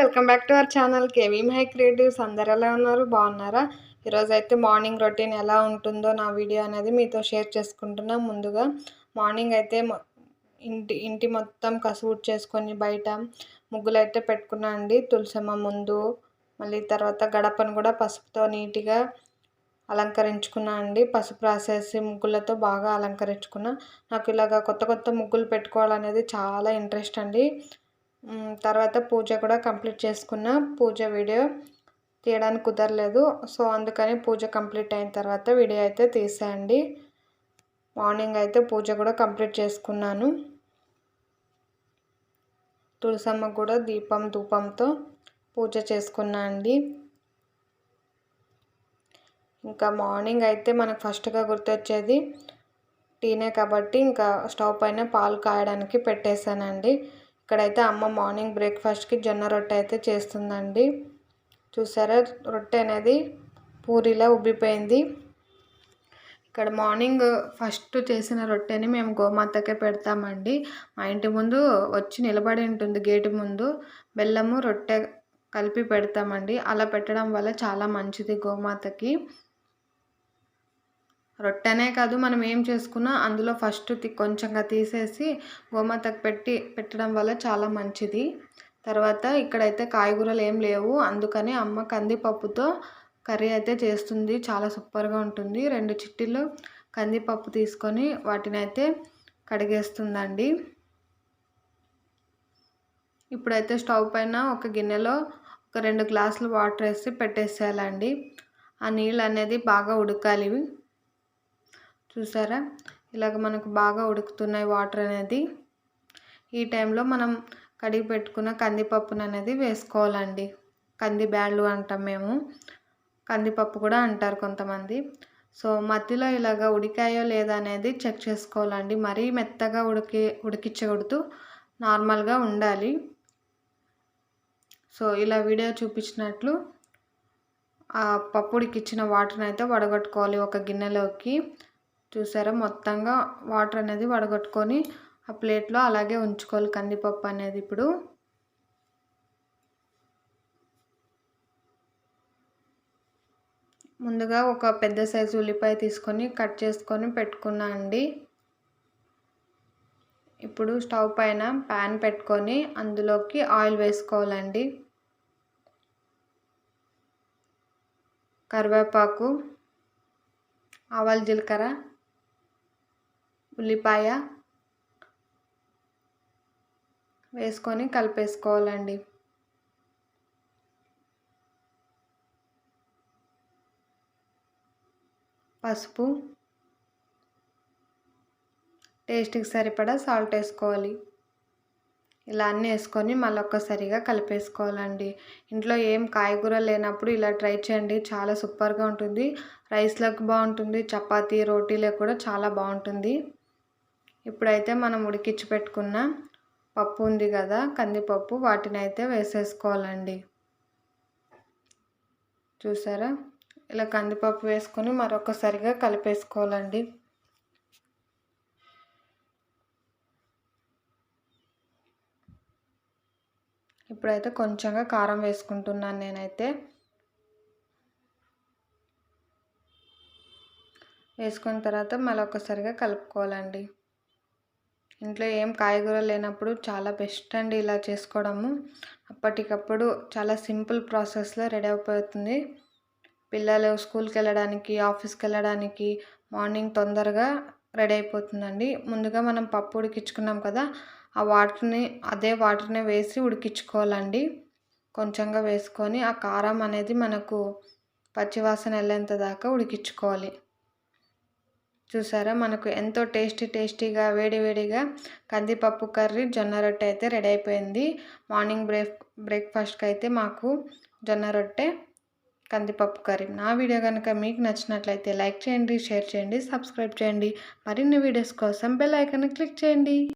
Welcome back to our channel. KV my creatives అందరు ఎలా ఉన్నారు? బాగున్నారా? ఈరోజు అయితే మార్నింగ్ రొటీన్ ఎలా ఉంటుందో నా వీడియో అనేది మీతో షేర్ చేసుకుంటున్నా. ముందుగా మార్నింగ్ అయితే ఇంటి ఇంటి మొత్తం కసువుట్ చేసుకొని బయట ముగ్గులు అయితే పెట్టుకున్నా అండి. తులసమ్మ ముందు మళ్ళీ తర్వాత గడపను కూడా పసుపుతో నీట్గా అలంకరించుకున్నా అండి. పసుపు రాసేసి ముగ్గులతో బాగా అలంకరించుకున్నా. నాకు ఇలాగ కొత్త కొత్త ముగ్గులు పెట్టుకోవాలనేది చాలా ఇంట్రెస్ట్ అండి. తర్వాత పూజ కూడా కంప్లీట్ చేసుకున్న పూజ వీడియో తీయడానికి కుదరలేదు. సో అందుకని పూజ కంప్లీట్ అయిన తర్వాత వీడియో అయితే తీసేయండి. మార్నింగ్ అయితే పూజ కూడా కంప్లీట్ చేసుకున్నాను. తులసమ్మ కూడా దీపం ధూపంతో పూజ చేసుకున్నా అండి. ఇంకా మార్నింగ్ అయితే మనకు ఫస్ట్గా గుర్తొచ్చేది టీనే కాబట్టి ఇంకా స్టవ్ పైన పాలు కాయడానికి పెట్టేశానండి. ఇక్కడైతే అమ్మ మార్నింగ్ బ్రేక్ఫాస్ట్కి జొన్న రొట్టె అయితే చేస్తుందండి. చూసారా? రొట్టె అనేది పూరిలా ఉబ్బిపోయింది. ఇక్కడ మార్నింగ్ ఫస్ట్ చేసిన రొట్టెని మేము గోమాతకే పెడతామండి. మా ఇంటి ముందు వచ్చి నిలబడి ఉంటుంది గేటు ముందు. బెల్లము రొట్టె కలిపి పెడతామండి. అలా పెట్టడం వల్ల చాలా మంచిది గోమాతకి. రొట్టెనే కాదు మనం ఏం చేసుకున్నా అందులో ఫస్ట్ కొంచెంగా తీసేసి గోమాతకు పెట్టి పెట్టడం వల్ల చాలా మంచిది. తర్వాత ఇక్కడైతే కాయగూరలు ఏం లేవు. అందుకని అమ్మ కందిపప్పుతో కర్రీ అయితే చేస్తుంది. చాలా సూపర్గా ఉంటుంది. రెండు చిట్టీలు కందిపప్పు తీసుకొని వాటిని అయితే కడిగేస్తుందండి. ఇప్పుడైతే స్టవ్ పైన ఒక గిన్నెలో ఒక రెండు గ్లాసులు వాటర్ వేసి పెట్టేసేయాలండి. ఆ నీళ్ళు అనేది బాగా ఉడకాలి. చూసారా? ఇలాగ మనకు బాగా ఉడుకుతున్నాయి వాటర్ అనేది. ఈ టైంలో మనం కడిగి పెట్టుకున్న కందిపప్పును అనేది వేసుకోవాలండి. కంది బ్యాళ్ళు అంటాం మేము. కందిపప్పు కూడా అంటారు కొంతమంది. సో మధ్యలో ఇలాగ ఉడికాయో లేదా అనేది చెక్ చేసుకోవాలండి. మరీ మెత్తగా ఉడికి ఉడికించకూడదు. నార్మల్గా ఉండాలి. సో ఇలా వీడియో చూపించినట్లు ఆ పప్పు ఉడికిచ్చిన వాటర్ని అయితే వడగట్టుకోవాలి ఒక గిన్నెలోకి. చూసారా? మొత్తంగా వాటర్ అనేది వడగొట్టుకొని ఆ ప్లేట్లో అలాగే ఉంచుకోవాలి కందిపప్పు అనేది ఇప్పుడు. ముందుగా ఒక పెద్ద సైజు ఉల్లిపాయ తీసుకొని కట్ చేసుకొని పెట్టుకున్నా అండి. ఇప్పుడు స్టవ్ పైన ప్యాన్ పెట్టుకొని అందులోకి ఆయిల్ వేసుకోవాలండి. కరివేపాకు ఆవాలు జీలకర్ర ఉల్లిపాయ వేసుకొని కలిపేసుకోవాలండి. పసుపు టేస్ట్కి సరిపడా సాల్ట్ వేసుకోవాలి. ఇలా అన్నీ వేసుకొని మళ్ళీ ఒక్కసారిగా కలిపేసుకోవాలండి. ఇంట్లో ఏం కాయగూర లేనప్పుడు ఇలా ట్రై చేయండి. చాలా సూపర్గా ఉంటుంది. రైస్లకు బాగుంటుంది. చపాతీ రోటీలకు కూడా చాలా బాగుంటుంది. ఇప్పుడైతే మనం ఉడికించి పెట్టుకున్న పప్పు ఉంది కదా కందిపప్పు వాటిని అయితే వేసేసుకోవాలండి. చూసారా? ఇలా కందిపప్పు వేసుకొని మరొకసారిగా కలిపేసుకోవాలండి. ఇప్పుడైతే కొంచెంగా కారం వేసుకుంటున్నాను నేనైతే. వేసుకున్న తర్వాత మళ్ళీ ఒకసారిగా కలుపుకోవాలండి. ఇంట్లో ఏం కాయగూరలు లేనప్పుడు చాలా బెస్ట్ అండి ఇలా చేసుకోవడము. అప్పటికప్పుడు చాలా సింపుల్ ప్రాసెస్లో రెడీ అయిపోతుంది. పిల్లలు స్కూల్కి వెళ్ళడానికి ఆఫీస్కి వెళ్ళడానికి మార్నింగ్ తొందరగా రెడీ అయిపోతుందండి. ముందుగా మనం పప్పు ఉడికించుకున్నాం కదా ఆ వాటర్ని అదే వాటర్ని వేసి ఉడికించుకోవాలండి. కొంచెంగా వేసుకొని ఆ కారం అనేది మనకు పచ్చివాసన వెళ్ళేంత దాకా ఉడికించుకోవాలి. చూసారా? మనకు ఎంతో టేస్టీ టేస్టీగా వేడివేడిగా కందిపప్పు కర్రీ జొన్న రొట్టె అయితే రెడీ అయిపోయింది. మార్నింగ్ బ్రేక్ బ్రేక్ఫాస్ట్కి అయితే మాకు జొన్న రొట్టె కందిపప్పు కర్రీ. నా వీడియో కనుక మీకు నచ్చినట్లయితే లైక్ చేయండి షేర్ చేయండి సబ్స్క్రైబ్ చేయండి. మరిన్ని వీడియోస్ కోసం బెల్ ఐకాన్ క్లిక్ చేయండి.